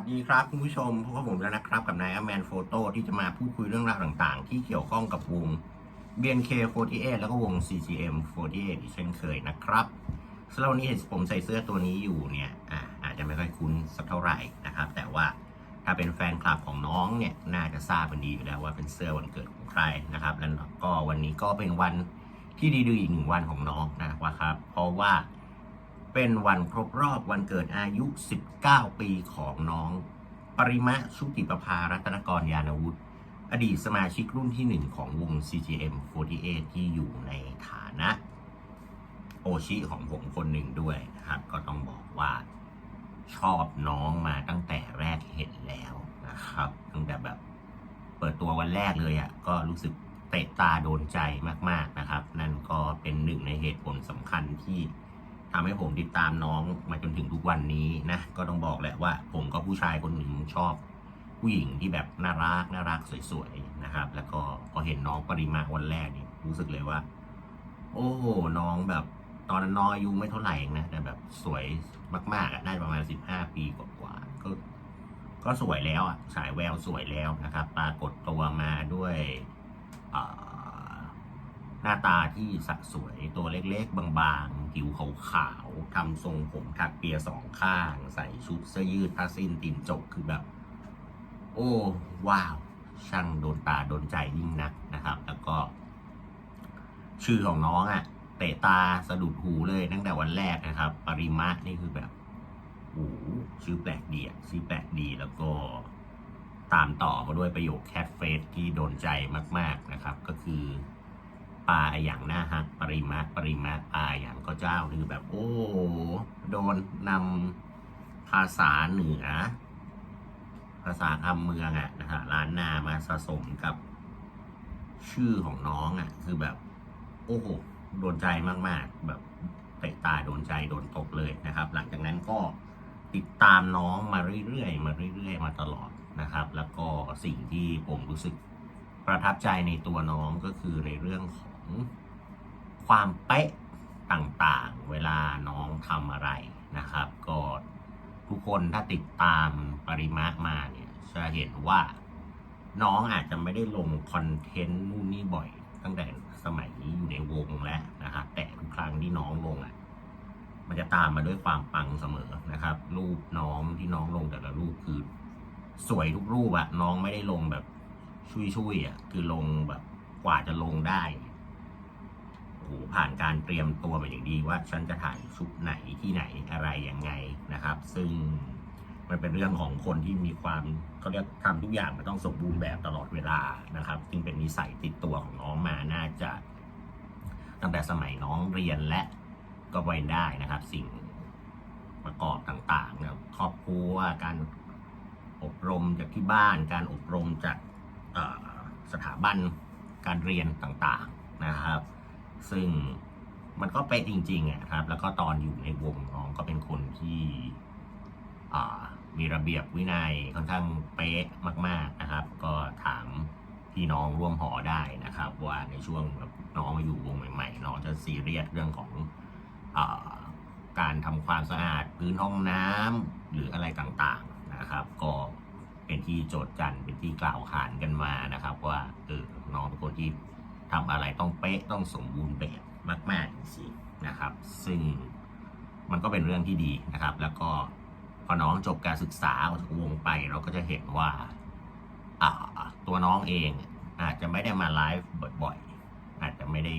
สดีครับคุณผู้ชมพบกับผมแล้วนะครับ กับนายอแมนโฟโต้ที่จะมาพูดคุยเรื่องราวต่างๆ ที่เกี่ยวข้องกับวง BNK48 แล้วก็วง CGM48 อีกเช่นเคยนะครับสำหรับวันนี้เห็นผมใส่เสื้อตัวนี้อยู่เนี่ยอะอาจจะไม่ค่อยคุ้นสักเท่าไหร่นะครับ แต่ว่าถ้าเป็นแฟนคลับของน้องเนี่ยน่าจะทราบกันดีอยู่แล้วว่าเป็นเสื้อวันเกิดของใครนะครับ แล้วก็วันนี้ก็เป็นวันที่ดีๆอีกหนึ่งวันของน้องนะครับ เพราะว่า เป็นวันครบรอบวันเกิดอายุ 19 ปีของน้อง ปริมะชุติประภารัตนกรยานวุฒิอดีตสมาชิกรุ่นที่หนึ่งของวง CGM48 ที่อยู่ในฐานะ โอชิของผมคนหนึ่งด้วยนะครับ ก็ต้องบอกว่าชอบน้องมาตั้งแต่แรกเห็นแล้วนะครับ ตั้งแต่แบบเปิดตัววันแรกเลยอะ่ะก็รู้สึกเตะตาโดนใจมาก ๆนะครับ นั่นก็เป็นหนึ่งในเหตุผลสำคัญที่ ทำให้ผมติดตามน้องมาจนถึงทุกวันนี้นะก็ต้องบอกแหละว่า ผมก็ผู้ชายคนหนึ่งชอบ ผู้หญิงที่แบบน่ารักน่ารักสวยๆนะครับ แล้วก็พอเห็นน้องปริมาวันแรกนี่รู้สึกเลยว่า โอ้โน้องแบบตอนนั้นน้องอายุไม่เท่าไหร่เองนะแต่แบบสวยมากๆอะน่าจะประมาณสิบห้าปีกว่าๆก็ก็สวยแล้วอะฉายแววสวยแล้วนะครับ ปรากฏตัวมาด้วยหน้าตาที่สะสวยตัวเล็กๆ บางๆ ผิวขาวๆทำทรงผมถักเปียสองข้าง ใส่ชุดเสื้อยืดผ้าสิ้นตีนจกคือแบบ โอ้ ว้าว ช่างโดนตาโดนใจยิ่งนักนะครับ แล้วก็ ชื่อของน้องอะ่ะ เตะตาสะดุดหูเลยตั้งแต่วันแรกนะครับ ปริมะนี่คือแบบโอ้ชื่อแปลกดีอะชื่อแปลกดีแล้วก็ตามต่อมาด้วยประโยคแคทเฟสที่โดนใจมาก ๆนะครับ ก็คือ ปลาอย่างหน้าฮักปริมะปริมะปลาอย่างก็เจ้าคือแบบโอ้โดนนำภาษาเหนือ ภาษาคำเมืองอะนะฮะล้านนามาผสมกับชื่อของน้องอะคือแบบ โอ้โหโดนใจมากๆ แบบเตะตาโดนใจโดนตกเลยนะครับ หลังจากนั้นก็ติดตามน้องมาเรื่อยๆ มาเรื่อย ๆ มาตลอดนะครับ แล้วก็สิ่งที่ผมรู้สึกประทับใจในตัวน้องก็คือในเรื่องของ ความเป๊ะต่างๆ เวลาน้องทำอะไรนะครับ ก็ทุกคนถ้าติดตามปริมามาเนี่ยจะเห็นว่าน้องอาจจะไม่ได้ลงคอนเทนต์นู่นนี่บ่อย ตั้งแต่สมัยนี้อยู่ในวงแล้วนะครับแต่ทุกครั้งที่น้องลงอะ มันจะตามมาด้วยความปังเสมอนะครับ รูปน้องที่น้องลงแต่ละรูปคือ สวยทุกรูปอะน้องไม่ได้ลงแบบชุยๆอะคือลงแบบกว่าจะลงได้ ผ่านการเตรียมตัวมาอย่างดีว่าฉันจะถ่ายชุดไหนที่ไหนอะไรยังไงนะครับ ซึ่งมันเป็นเรื่องของคนที่มีความเขาเรียกทำทุกอย่างมันต้องสมบูรณ์แบบตลอดเวลานะครับจึงเป็นนิสัยติดตัวของน้องมาน่าจะ ตั้งแต่สมัยน้องเรียนและก็ไว้ได้นะครับ สิ่งประกอบต่างๆนะครอบครัวการอบรมจากที่บ้าน การอบรมจากสถาบันการเรียนต่างๆนะครับ ซึ่งมันก็เป๊ะจริงๆอะครับ แล้วก็ตอนอยู่ในวงน้องก็เป็นคนที่มีระเบียบวินัยค่อนข้างเป๊ะมาก ๆนะครับ ก็ถามพี่น้องร่วมหอได้นะครับ ว่าในช่วงแบบน้องมาอยู่วงใหม่ๆน้องจะซีเรียสเรื่องของอการทำความสะอาดพื้นห้องน้ำหรืออะไรต่างๆนะครับ ก็เป็นที่โจทย์จันเป็นที่กล่าวขานกันมานะครับ ว่าเออน้องเป็นคนที่ ทำอะไรต้องเป๊ะต้องสมบูรณ์แบบมากๆจริงๆนะครับ ซึ่งมันก็เป็นเรื่องที่ดีนะครับ แล้วก็พอน้องจบการศึกษาออกจากวงไปเราก็จะเห็นว่าอ่าตัวน้องเองอาจจะไม่ได้มาไลฟ์บ่อยๆ อาจจะไม่ได้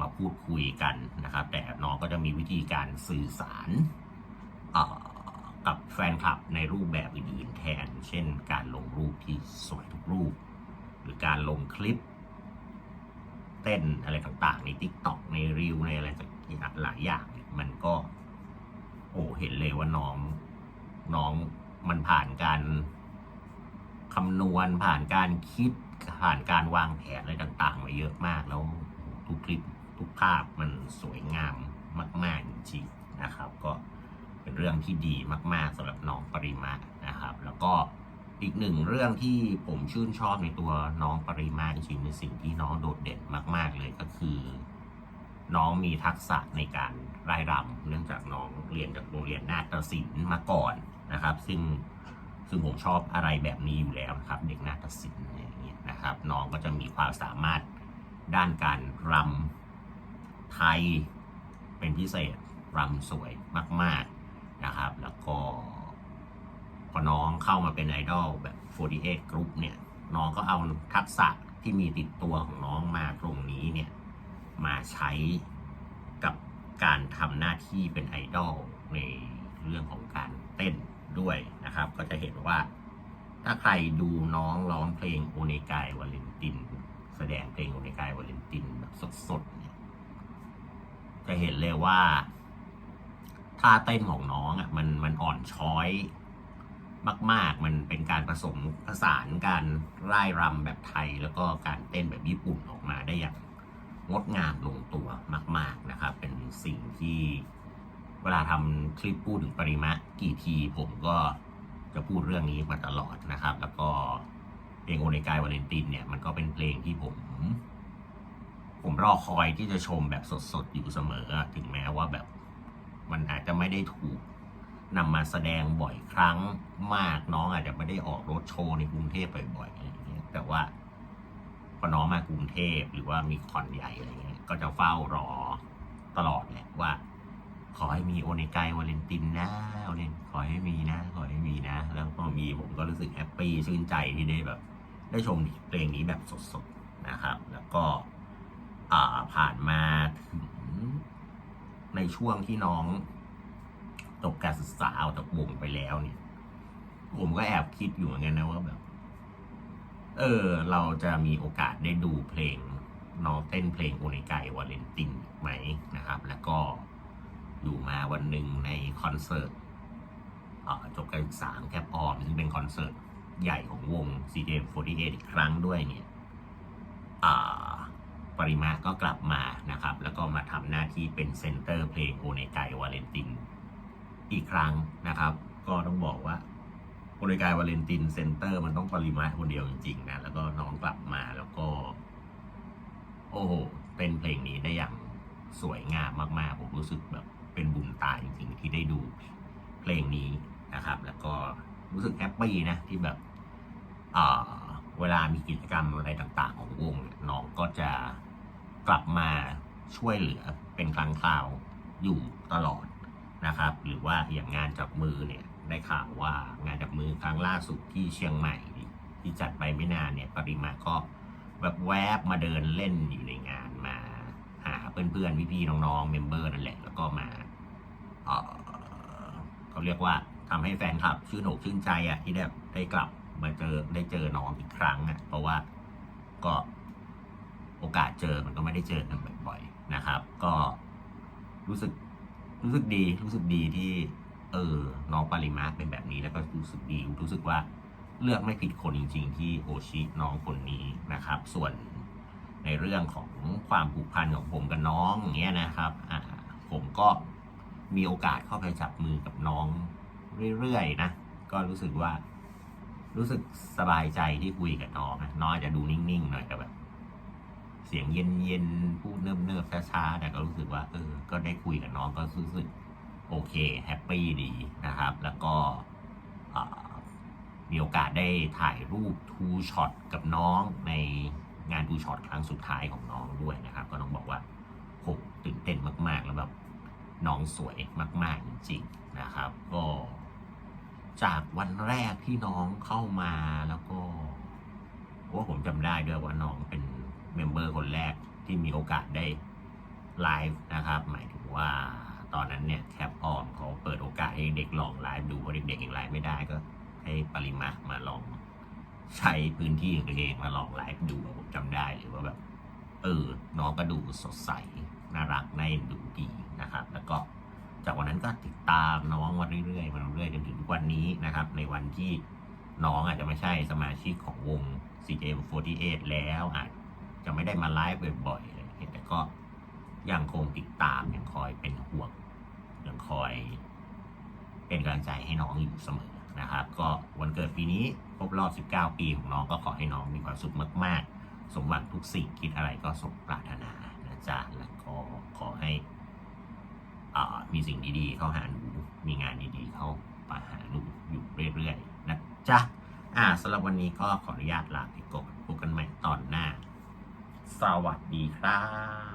มาพูดคุยกันนะครับ แต่น้องก็จะมีวิธีการสื่อสารกับแฟนคลับในรูปแบบอื่นๆแทน เช่น การลงรูปที่สวยทุกรูป หรือการลงคลิป เต้นอะไรต่างๆ ใน t ิ k t o k ในรีวในอะไรสักอย่างหลายอย่างมันก็ โอ้เห็นเลยว่าน้องน้องมันผ่านการคำนวณผ่านการคิดผ่านการวางแผนอะไรต่างๆ มาเยอะมากแล้วทุกคลิปทุกภาพมันสวยงามมาก ๆ จริงๆนะครับ ก็เป็นเรื่องที่ดีมาก ๆสำหรับน้องปริมานะครับ แล้วก็ อีกหนึ่งเรื่องที่ผมชื่นชอบในตัวน้องปริมาจริงๆในสิ่งที่น้องโดดเด่นมาก ๆ เลยก็คือ น้องมีทักษะในการร่ายรำเนื่องจากน้องเรียนจากโรงเรียนนาฏศิลป์มาก่อนนะครับ ซึ่งซึ่งผมชอบอะไรแบบนี้อยู่แล้วนะครับ เด็กนาฏศิลป์อย่างเงี้ยนะครับ น้องก็จะมีความสามารถด้านการรำไทยเป็นพิเศษรำสวยมาก ๆนะครับ แล้วก็ พอน้องเข้ามาเป็นไอดอลแบบ 48 Group เนี่ย น้องก็เอาทักษะที่มีติดตัวของน้องมาตรงนี้เนี่ย มาใช้กับการทำหน้าที่เป็นไอดอลในเรื่องของการเต้นด้วยนะครับ ก็จะเห็นว่า ถ้าใครดูน้องร้องเพลงโอเนกายวาเลนติน แสดงเพลงโอเนกายวาเลนตินแบบสดๆเนี่ยจะเห็นเลยว่าท่าเต้นของน้องอะมันมันอ่อนช้อย มาก ๆ มันเป็นการผสมผสานการร่ายรำแบบไทย แล้วก็การเต้นแบบญี่ปุ่นออกมาได้อย่างงดงามลงตัวมาก ๆนะครับ เป็นสิ่งที่เวลาทำคลิปพูดถึงปริมะกี่ทีผมก็จะพูดเรื่องนี้มาตลอดนะครับ แล้วก็เพลงโอเนกายวาเลนตินเนี่ยมันก็เป็นเพลงที่ผม ผมรอคอยที่จะชมแบบสดๆอยู่เสมอ ถึงแม้ว่าแบบมันอาจจะไม่ได้ถูก นำมาแสดงบ่อยครั้งมากน้องอาจจะไม่ได้ออกรถโชว์ในกรุงเทพบ่อยๆอะไรอย่างเงี้ยแต่ว่าพอน้องมากรุงเทพหรือว่ามีคอนใหญ่อะไรเงี้ยก็จะเฝ้ารอตลอดแหละว่า ขอให้มีโอเนกายวาเลนตินนะโอเนขอให้มีนะ ขอให้มีนะ แล้วพอมีผมก็รู้สึกแฮปปี้ชื่นใจที่ได้แบบ ได้ชมเพลงนี้แบบสดๆนะครับ แล้วก็ผ่านมาถึงในช่วงที่น้อง จบการศึกษาออกจากวงไปแล้วเนี่ย ผมก็แอบคิดอยู่เหมือนกันนะว่าแบบ เออ เราจะมีโอกาสได้ดูเพลงน้องเต้นเพลงโอเนกายวาเลนตินไหมนะครับ แล้วก็อยู่มาวันหนึ่งในคอนเสิร์ตจบการศึกษาของแคปออมซึ่งเป็นคอนเสิร์ตใหญ่ของวง CJ48 อีกครั้งด้วยเนี่ยปริมาก็กลับมานะครับ แล้วก็มาทำหน้าที่เป็นเซนเตอร์เพลงโอเนกายวาเลนติน อีกครั้งนะครับ ก็ต้องบอกว่าโอเนกายวาเลนตินเซ็นเตอร์มันต้องปริมาคนเดียวจริงๆนะแล้วก็น้องกลับมาแล้วก็ โอ้โหเป็นเพลงนี้ได้อย่างสวยงามมากๆ ผมรู้สึกแบบเป็นบุญตาจริงๆที่ได้ดูเพลงนี้นะครับ แล้วก็รู้สึกแฮปปี้นะที่แบบเวลามีกิจกรรมอะไรต่างๆ ของวงเนี่ยน้องก็จะกลับมาช่วยเหลือเป็นครั้งคราวอยู่ตลอด นะครับ หรือว่าอย่างงานจับมือเนี่ยได้ข่าวว่างานจับมือครั้งล่าสุดที่เชียงใหม่ ที่จัดไปไม่นานเนี่ยปริมาก็แบบแวบมาเดินเล่นอยู่ในงานมาหาเพื่อนๆพี่ๆน้องๆเมมเบอร์นั่นแหละแล้วก็มาเเขาเรียกว่าทำให้แฟนคลับชื่นอกชื่นใจอะที่ได้ได้กลับมาเจอได้เจอน้องอีกครั้งอะเพราะว่าก็โอกาสเจอมันก็ไม่ได้เจอกันบ่อยๆนะครับ ก็รู้สึก รู้สึกดีรู้สึกดีที่ เออน้องปริมาเป็นแบบนี้แล้วก็รู้สึกดีรู้สึกว่าเลือกไม่ผิดคนจริง ๆ ที่โอชิน้องคนนี้นะครับ ส่วนในเรื่องของความผูกพันของผมกับน้องอย่างเงี้ยนะครับอ่าผมก็มีโอกาสเข้าไปจับมือกับน้องเรื่อยๆนะก็รู้สึกว่า รู้สึกสบายใจที่คุยกับน้องนะน้องอาจจะดูนิ่งๆหน่อยแต่แบบ สียงเย็นๆพูดเนิบๆช้าๆแต่ก็รู้สึกว่าเออ ก็ได้คุยกับน้องก็รู้สึกโอเคแฮปปี้ดีนะครับ แล้วก็มีโอกาสได้ถ่ายรูปทูช็อตกับน้องในงานทูช็อตครั้งสุดท้ายของน้องด้วยนะครับ ก็ต้องบอกว่าโหตื่นเต้นมาก ๆ แล้วแบบน้องสวยมาก ๆ จริงๆนะครับ ก็จากวันแรกที่น้องเข้ามาแล้วก็ว่าผมจำได้ด้วยว่าน้องเป็น เมมเบอร์คนแรกที่มีโอกาสได้ไลฟ์นะครับ หมายถึงว่าตอนนั้นเนี่ยแคปออมเขาเปิดโอกาสให้เด็กลองไลฟ์ดูเพราะเด็กๆยังไลฟ์ไม่ได้ก็ให้ปริมามาลองใช้พื้นที่ของตัวเองมาลองไลฟ์ดูผมจำได้หรือว่าแบบเออน้องก็ดูสดใสน่ารักน่าเอ็นดูดีนะครับ แล้วก็จากวันนั้นก็ติดตามน้องมาเรื่อยๆมาเรื่อยๆจนถึงวันนี้นะครับ ในวันที่น้องอาจจะไม่ใช่สมาชิกของวง CJM48 แล้วอาจ จะไม่ได้มาไลฟ์บ่อยๆเงี้ยแต่ก็ยังคงติดตามยังคอยเป็นห่วงยังคอย เป็นกำลังใจให้น้องอยู่เสมอนะครับ ก็วันเกิดปีนี้ครบรอบ 19 ปีของน้องก็ขอให้น้องมีความสุขมาก ๆ สมหวังทุกสิ่งคิดอะไรก็สมปรารถนานะจ๊ะแล้วก็ขอให้มีสิ่งดีๆเข้าหาหนูมีงานดีๆเข้ามาหาหนูอยู่เรื่อยๆนะจ๊ะอ่าสำหรับวันนี้ก็ขออนุญาตลาไปก่อนพบกันใหม่ตอนหน้า สวัสดีครับ